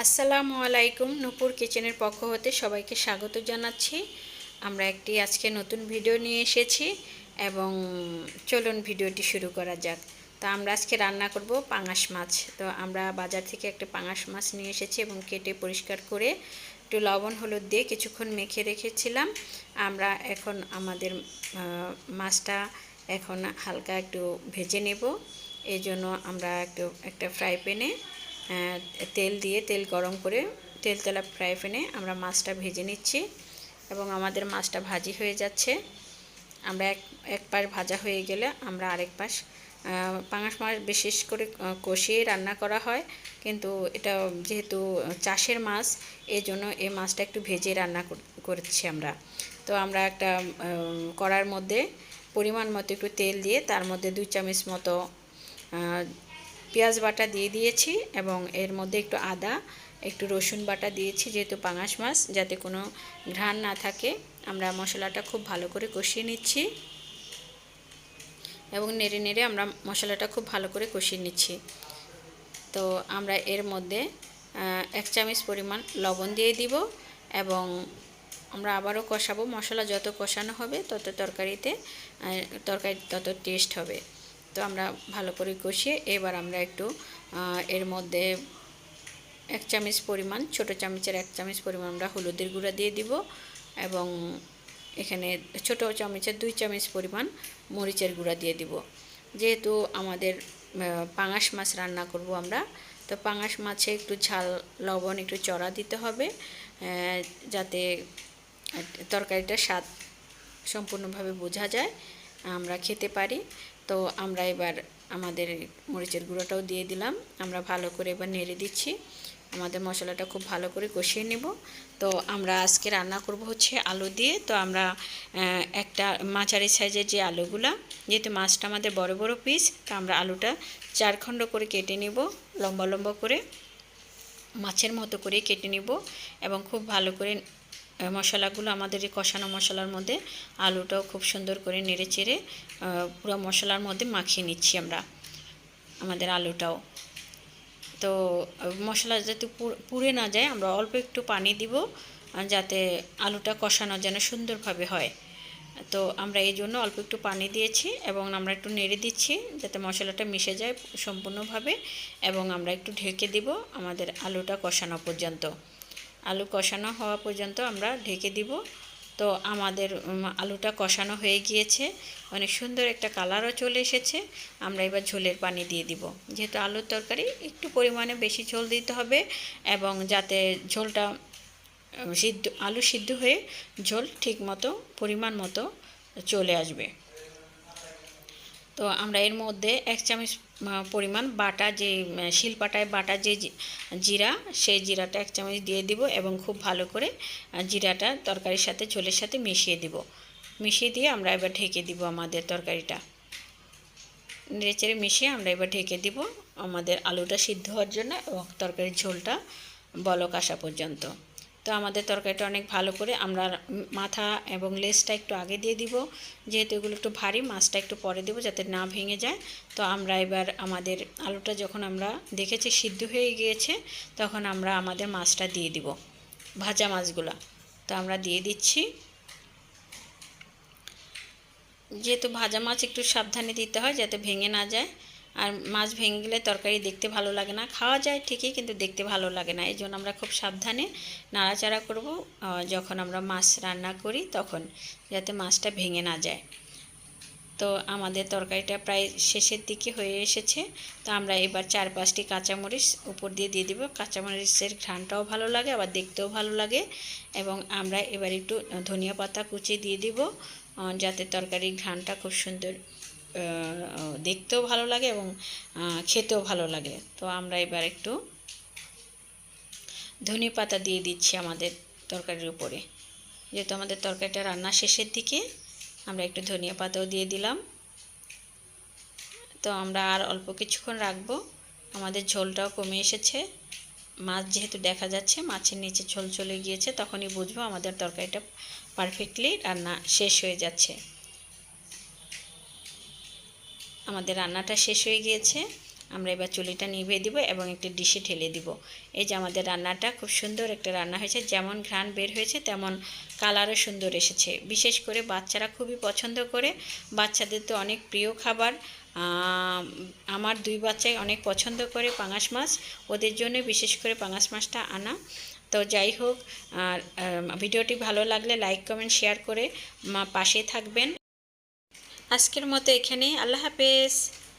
আসসালামু আলাইকুম, নূপুর কিচেনের পক্ষ হতে সবাইকে স্বাগত জানাচ্ছি। আমরা একটি আজকে নতুন ভিডিও নিয়ে এসেছি এবং চলুন ভিডিওটি শুরু করা যাক। তো আমরা আজকে রান্না করব পাঙাশ মাছ। তো আমরা বাজার থেকে একটা পাঙাশ মাছ নিয়ে এসেছি এবং কেটে পরিষ্কার করে একটু লবণ, হলুদ দিয়ে কিছুক্ষণ মেখে রেখেছিলাম। আমরা এখন আমাদের মাছটা এখন হালকা একটু ভেজে নেব। এই জন্য আমরা একটু, একটা ফ্রাই প্যানে তেল দিয়ে তেল গরম করে তেল তেলা ফ্রাই প্যানে আমরা মাছটা ভেজে নিচ্ছি এবং আমাদের মাছটা ভাজি হয়ে যাচ্ছে। আমরা এক এক পাশ ভাজা হয়ে গেলে আমরা আরেক পাশ পাঙাশ মাছ বিশেষ করে কষিয়ে রান্না করা হয়। কিন্তু এটা যেহেতু চাষের মাছ এই জন্য এই মাছটা একটু ভেজে রান্না করছি আমরা। তো আমরা একটা কড়ার মধ্যে পরিমাণ মতো একটু তেল দিয়ে তার মধ্যে দুই চামচ মতো পেঁয়াজ বাটা দিয়ে দিয়েছি এবং এর মধ্যে একটু আদা, একটু রসুন বাটা দিয়েছি যেহেতু পাঙাশ মাছ, যাতে কোনো ঘ্রাণ না থাকে। আমরা মশলাটা খুব ভালো করে কষিয়ে নিচ্ছি এবং নেড়ে নেড়ে আমরা মশলাটা খুব ভালো করে কষিয়ে নিচ্ছি। তো আমরা এর মধ্যে এক চামচ পরিমাণ লবণ দিয়ে দিব এবং আমরা আবারও কষাবো। মশলা যত কষানো হবে, তত তরকারিতে তরকারি তত টেস্ট হবে। তো আমরা ভালো করে কষিয়ে এবার আমরা একটু এর মধ্যে এক চামচ পরিমাণ, ছোট চামচের এক চামচ পরিমাণ আমরা হলুদের গুঁড়া দিয়ে দিব এবং এখানে ছোট চামচের দুই চামচ পরিমাণ মরিচের গুঁড়া দিয়ে দিব। যেহেতু আমাদের পাঙাশ মাছ রান্না করব আমরা, তো পাঙাশ মাছে একটু ঝাল, লবণ, একটু চড়া দিতে হবে যাতে তরকারিটার স্বাদ সম্পূর্ণভাবে বোঝা যায়। আমরা খেতে পারি। তো আমরা এবার আমাদের মরিচের গুঁড়োটাও দিয়ে দিলাম। আমরা ভালো করে এবার নেড়ে দিচ্ছি। আমাদের মশলাটা খুব ভালো করে কষিয়ে নেব। তো আমরা আজকে রান্না করব হচ্ছে আলু দিয়ে। তো আমরা একটা মাঝারি সাইজের যে আলুগুলা, যেহেতু মাছটা আমাদের বড় বড় পিস তো আমরা আলুটা চারখণ্ড করে কেটে নেব, লম্বা লম্বা করে। মাছের মতো করে কেটে নেব এবং খুব ভালো করে মশলাগুলো আমাদের এই কষানো মশলার মধ্যে আলুটাও খুব সুন্দর করে নেড়ে চেড়ে পুরো মশলার মধ্যে মাখিয়ে নিচ্ছি আমরা আমাদের আলুটাও। তো মশলা যাতে পুড়ে না যায়, আমরা অল্প একটু পানি দিব যাতে আলুটা কষানো যেন সুন্দরভাবে হয়। তো আমরা এই জন্য অল্প একটু পানি দিয়েছি এবং আমরা একটু নেড়ে দিচ্ছি যাতে মশলাটা মিশে যায় সম্পূর্ণভাবে এবং আমরা একটু ঢেকে দিব আমাদের আলুটা কষানো পর্যন্ত। আলু কষানো হওয়া পর্যন্ত আমরা ঢেকে দিব। তো আমাদের আলুটা কষানো হয়ে গিয়েছে। অনেক সুন্দর একটা কালারও চলে এসেছে। আমরা এবার ঝোলের পানি দিয়ে দিব। যেহেতু আলুর তরকারি, একটু পরিমাণে বেশি ঝোল দিতে হবে এবং যাতে ঝোলটা সিদ্ধ, আলু সিদ্ধ হয়ে ঝোল ঠিক মতো পরিমাণ মতো চলে আসবে। তো আমরা এর মধ্যে এক চামচ পরিমাণ বাটা যে শিলপাটায় বাটা যে জিরা, সেই জিরাটা এক চামচ দিয়ে দিব এবং খুব ভালো করে জিরাটা তরকারির সাথে, ঝোলের সাথে মিশিয়ে দিব। মিশিয়ে দিয়ে আমরা এবার ঢেকে দিব আমাদের তরকারিটা। নেড়েচেড়ে মিশিয়ে আমরা এবার ঢেকে দিব আমাদের আলুটা সিদ্ধ হওয়ার জন্য এবং তরকারির ঝোলটা বলক আসা পর্যন্ত। তো আমাদের তরকারিটা অনেক ভালো করে আমরা মাথা এবং লেসটা একটু আগে দিয়ে দিব। যেহেতু এগুলো একটু ভারী, মাছটা একটু পরে দেবো যাতে না ভেঙে যায়। তো আমরা এবার আমাদের আলুটা যখন আমরা দেখেছি সিদ্ধ হয়ে গিয়েছে, তখন আমরা আমাদের মাছটা দিয়ে দিব, ভাজা মাছগুলো। তো আমরা দিয়ে দিচ্ছি। যেহেতু ভাজা মাছ একটু সাবধানে দিতে হয় যাতে ভেঙে না যায়। আর মাছ ভেঙে গেলে তরকারি দেখতে ভালো লাগে না। খাওয়া যায় ঠিকই কিন্তু দেখতে ভালো লাগে না। এই জন্য আমরা খুব সাবধানে নাড়াচাড়া করব যখন আমরা মাছ রান্না করি তখন, যাতে মাছটা ভেঙে না যায়। তো আমাদের তরকারিটা প্রায় শেষের দিকে হয়ে এসেছে। তো আমরা এবার চার পাঁচটি কাঁচামরিচ উপর দিয়ে দিয়ে দিব। কাঁচামরিচের ঘ্রানটাও ভালো লাগে, আবার দেখতেও ভালো লাগে। এবং আমরা এবার একটু ধনিয়া পাতা কুচি দিয়ে দিব যাতে তরকারির ঘ্রানটা খুব সুন্দর দেখতেও ভালো লাগে এবং খেতেও ভালো লাগে। তো আমরা এবার একটু ধনে পাতা দিয়ে দিচ্ছি আমাদের তরকারির উপরে। যেহেতু আমাদের তরকারিটা রান্না শেষের দিকে, আমরা একটু ধনিয়া পাতাও দিয়ে দিলাম। তো আমরা আর অল্প কিছুক্ষণ রাখব। আমাদের ঝোলটাও কমে এসেছে। মাছ যেহেতু দেখা যাচ্ছে, মাছের নিচে ঝোল চলে গিয়েছে, তখনই বুঝব আমাদের তরকারিটা পারফেক্টলি রান্না শেষ হয়ে যাচ্ছে। আমাদের রান্নাটা শেষ হয়ে গিয়েছে। আমরা এবার চুলিটা নিভিয়ে দিব এবং একটি ডিশে ঢেলে দিব। এই যে আমাদের রান্নাটা খুব সুন্দর একটা রান্না হয়েছে। যেমন ঘ্রাণ বের হয়েছে, তেমন কালারও সুন্দর এসেছে। বিশেষ করে বাচ্চারা খুবই পছন্দ করে। বাচ্চাদের তো অনেক প্রিয় খাবার। আমার দুই বাচ্চাই অনেক পছন্দ করে পাঙাশ মাছ। ওদের জন্য বিশেষ করে পাঙাশ মাছটা আনা। তো যাই হোক ভিডিওটি ভালো লাগলে লাইক, কমেন্ট, শেয়ার করে পাশে থাকবেন। আজকের মতো এখানে আল্লাহ হাফেজ।